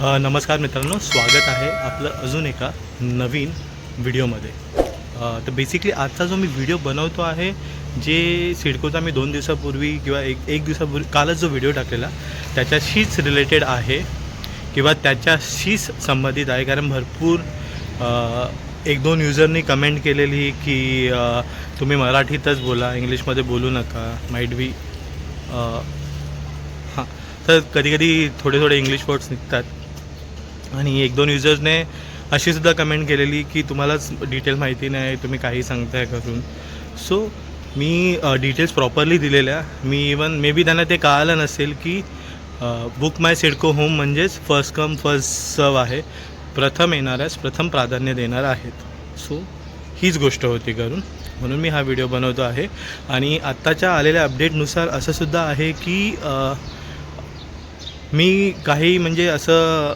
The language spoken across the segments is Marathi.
नमस्कार मित्रांनो स्वागत आहे आपलं अजून एका नवीन व्हिडिओमध्ये. तर बेसिकली आजचा जो मी व्हिडिओ बनवतो आहे जे सिडकोचा मी दोन दिवसापूर्वी किंवा एक एक दिवसापूर्वी कालच जो व्हिडिओ टाकलेला त्याच्याशीच रिलेटेड आहे किंवा त्याच्याशीच संबंधित आहे. कारण भरपूर एक दोन युजरनी कमेंट केलेली की तुम्ही मराठीतच बोला इंग्लिशमध्ये बोलू नका माईट बी हां. तर कधी कधी थोडे थोडे इंग्लिश वर्ड्स निघतात. आणि एक दोन युजर्सने अशी सुद्धा कमेंट केलेली की तुम्हालाच डिटेल माहिती नाही तुम्ही काही सांगताय करून सो मी डिटेल्स प्रॉपरली दिलेल्या. मी इवन मे बी त्यांना ते कळालं नसेल की बुक माय सिडको होम म्हणजेच फर्स्ट कम फर्स्ट सर्व आहे. प्रथम येणाऱ्यास प्रथम प्राधान्य देणार आहेत. सो हीच गोष्ट होती करून म्हणून मी हा व्हिडिओ बनवतो आहे. आणि आत्ताच्या आलेल्या अपडेटनुसार असं सुद्धा आहे की मी काही म्हणजे असं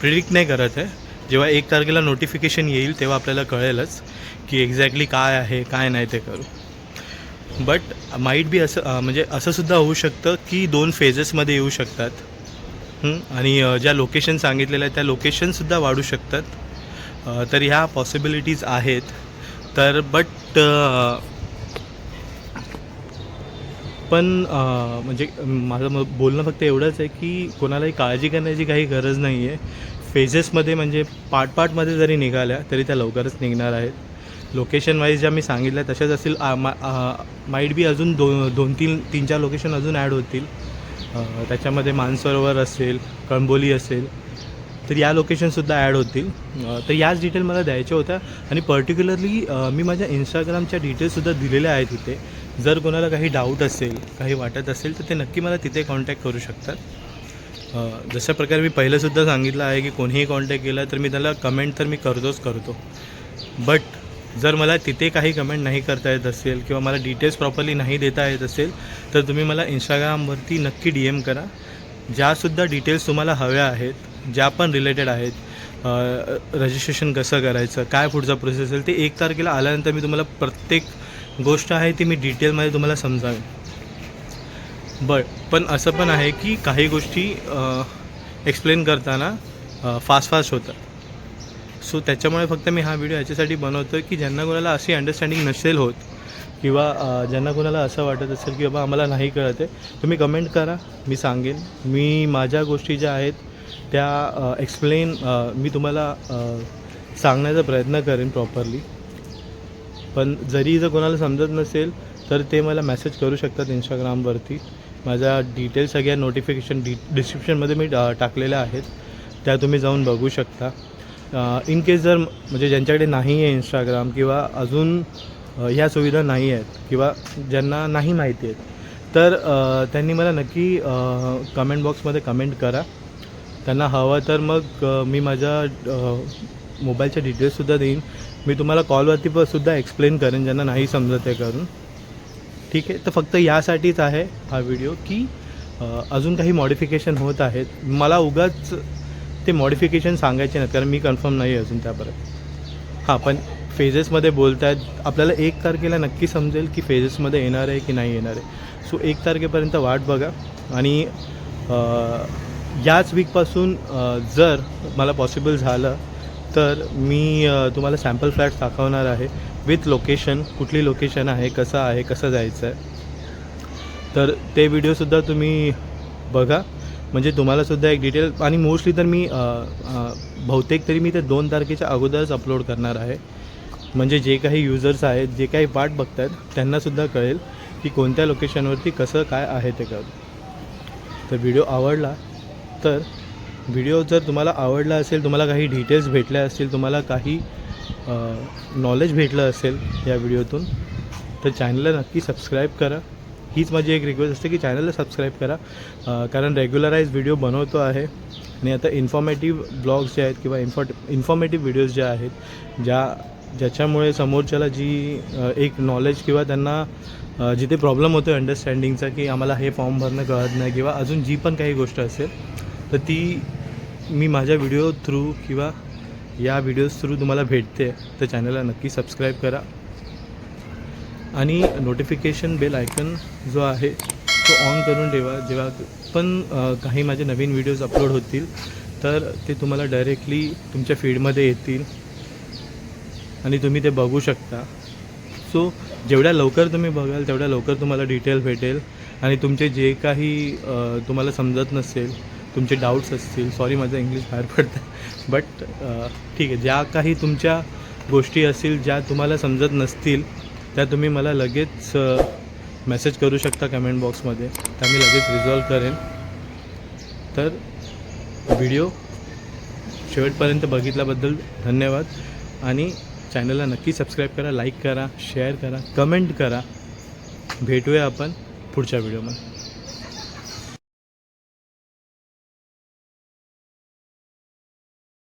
प्रिडिक्ट नाही करत आहे. जेव्हा एक तारखेला नोटिफिकेशन येईल तेव्हा आपल्याला कळेलच की एक्झॅक्टली काय आहे काय नाही ते करू. बट माईट बी असं म्हणजे असंसुद्धा होऊ शकतं की दोन फेजेसमध्ये येऊ शकतात. आणि ज्या लोकेशन सांगितलेल्या आहेत त्या लोकेशनसुद्धा वाढू शकतात. तर ह्या पॉसिबिलिटीज आहेत. तर बट पण म्हणजे माझं म बोलणं फक्त एवढंच आहे की कोणालाही काळजी करण्याची काही गरज नाही आहे फेजेसमध्ये म्हणजे पार्ट पार्टमध्ये जरी निघाल्या तरी त्या लवकरच निघणार आहेत. लोकेशन वाईज ज्या मी सांगितल्या तशाच असतील. माईट बी अजून दो दोन तीन तीन चार लोकेशन अजून ॲड होतील. त्याच्यामध्ये मानसरोवर असेल कळंबोली असेल तर या लोकेशनसुद्धा ॲड होतील. तर याच डिटेल मला द्यायच्या होत्या. आणि पर्टिक्युलरली मी माझ्या इंस्टाग्रामच्या डिटेल्ससुद्धा दिलेल्या आहेत तिथे जर कोणाला काही डाऊट असेल काही वाटत असेल तर ते नक्की मला तिथे कॉन्टॅक्ट करू शकतात. जशा प्रकारे मी पहिलंसुद्धा सांगितलं आहे की कोणीही कॉन्टॅक्ट केला तर मी त्याला कमेंट तर मी करतोच करतो. बट जर मला तिथे काही कमेंट नाही करता येत असेल किंवा मला डिटेल्स प्रॉपरली नाही देता येत असेल तर तुम्ही मला इंस्टाग्रामवरती नक्की डी एम करा. ज्यासुद्धा डिटेल्स तुम्हाला हव्या आहेत ज्या पण रिलेटेड आहेत रजिस्ट्रेशन कसं करायचं काय पुढचा प्रोसेस असेल ते एक तारखेला आल्यानंतर मी तुम्हाला प्रत्येक गोष्ट आहे ती मी डिटेलमध्ये तुम्हाला समजावेन. बट पण असं पण आहे की काही गोष्टी एक्सप्लेन करताना फास्ट फास्ट होतात. सो त्याच्यामुळे फक्त मी हा व्हिडिओ याच्यासाठी बनवतो आहे की ज्यांना कोणाला अशी अंडरस्टँडिंग नसेल होत किंवा ज्यांना कोणाला असं वाटत असेल की बाबा आम्हाला नाही कळत आहे तुम्ही कमेंट करा मी सांगेन. मी माझ्या गोष्टी ज्या आहेत त्या एक्सप्लेन मी तुम्हाला सांगण्याचा प्रयत्न करेन प्रॉपरली पण जरी जर कोणाला समजत नसेल तर ते मला मेसेज करू शकतात इंस्टाग्रामवरती माझ्या डिटेल्स सगळ्या नोटिफिकेशन डि डिस्क्रिप्शनमध्ये मी टाकलेल्या आहेत. त्या तुम्ही जाऊन बघू शकता. इन केस जर म्हणजे ज्यांच्याकडे नाही आहे इंस्टाग्राम किंवा अजून ह्या सुविधा नाही आहेत किंवा ज्यांना नाही माहिती आहेत तर त्यांनी मला नक्की कमेंट बॉक्समध्ये कमेंट करा. त्यांना हवं तर मग मी माझ्या मोबाईलच्या डिटेल्ससुद्धा देईन. मी तुम्हाला कॉलवरती पण सुद्धा एक्सप्लेन करेन ज्यांना नाही समजत आहे करून. ठीक आहे? तर फक्त यासाठीच आहे हा व्हिडिओ की अजून काही मॉडिफिकेशन होत आहेत. मला उगाच ते मॉडिफिकेशन सांगायचे नाहीत कारण मी कन्फर्म नाही आहे अजून त्यापर्यंत. हां पण फेजेसमध्ये बोलत आहेत आपल्याला एक तारखेला नक्की समजेल की फेजेसमध्ये येणार आहे की नाही येणार आहे. सो एक तारखेपर्यंत वाट बघा. आणि याच वीकपासून जर मला पॉसिबल झालं तर मी तुम्हाला सॅम्पल फ्लॅट दाखवणार आहे. विथ लोकेशन कुठली लोकेशन आहे कसं आहे कसं जायचं आहे तर ते व्हिडिओसुद्धा तुम्ही बघा. म्हणजे तुम्हालासुद्धा एक डिटेल आणि मोस्टली तर मी बहुतेक तरी मी ते दोन तारखेच्या अगोदरच अपलोड करणार आहे. म्हणजे जे काही युजर्स आहेत जे काही वाट बघत आहेत त्यांनासुद्धा कळेल की कोणत्या लोकेशनवरती कसं काय आहे ते कळेल. तर व्हिडिओ आवडला तर व्हिडिओ जर तुम्हाला आवडला असेल तुम्हाला काही डिटेल्स भेटल्या असतील तुम्हाला काही नॉलेज भेटलं असेल या व्हिडिओतून तर चॅनलला नक्की सबस्क्राईब करा. हीच माझी एक रिक्वेस्ट असते की चॅनलला सबस्क्राईब करा. कारण रेग्युलराईज व्हिडिओ बनवतो आहे आणि आता इन्फॉर्मेटिव्ह ब्लॉग्स जे आहेत किंवा इन्फॉ इन्फॉर्मेटिव्ह व्हिडिओज ज्या आहेत ज्या ज्याच्यामुळे समोरच्याला जी एक नॉलेज किंवा त्यांना जिथे प्रॉब्लेम होतो आहे अंडरस्टँडिंगचा की आम्हाला हे फॉर्म भरणं कळत नाही किंवा अजून जी पण काही गोष्ट असेल तर ती मी माझ्या व्हिडिओ थ्रू किंवा या व्हिडिओज थ्रू तुम्हाला भेटते. तर चॅनलला नक्की सबस्क्राईब करा. आणि नोटिफिकेशन बेल आयकन जो आहे तो ऑन करून ठेवा. जेव्हा पण काही माझे नवीन व्हिडिओज अपलोड होतील तर ते तुम्हाला डायरेक्टली तुमच्या फीडमध्ये येतील. आणि तुम्ही ते बघू शकता. सो जेवढ्या लवकर तुम्ही बघाल तेवढ्या लवकर तुम्हाला डिटेल भेटेल. आणि तुमचे जे काही तुम्हाला समजत नसेल तुमचे डाऊट्स असतील. सॉरी माझं इंग्लिश बाहेर पडतं बट ठीक आहे. ज्या काही तुमच्या गोष्टी असतील ज्या तुम्हाला समजत नसतील त्या तुम्ही मला लगेच मेसेज करू शकता कमेंट बॉक्समध्ये त्या मी लगेच रिझॉल्व करेन. तर व्हिडिओ शेवटपर्यंत बघितल्याबद्दल धन्यवाद. आणि चॅनलला नक्की सबस्क्राईब करा लाईक करा शेअर करा कमेंट करा. भेटूया आपण पुढच्या व्हिडिओमध्ये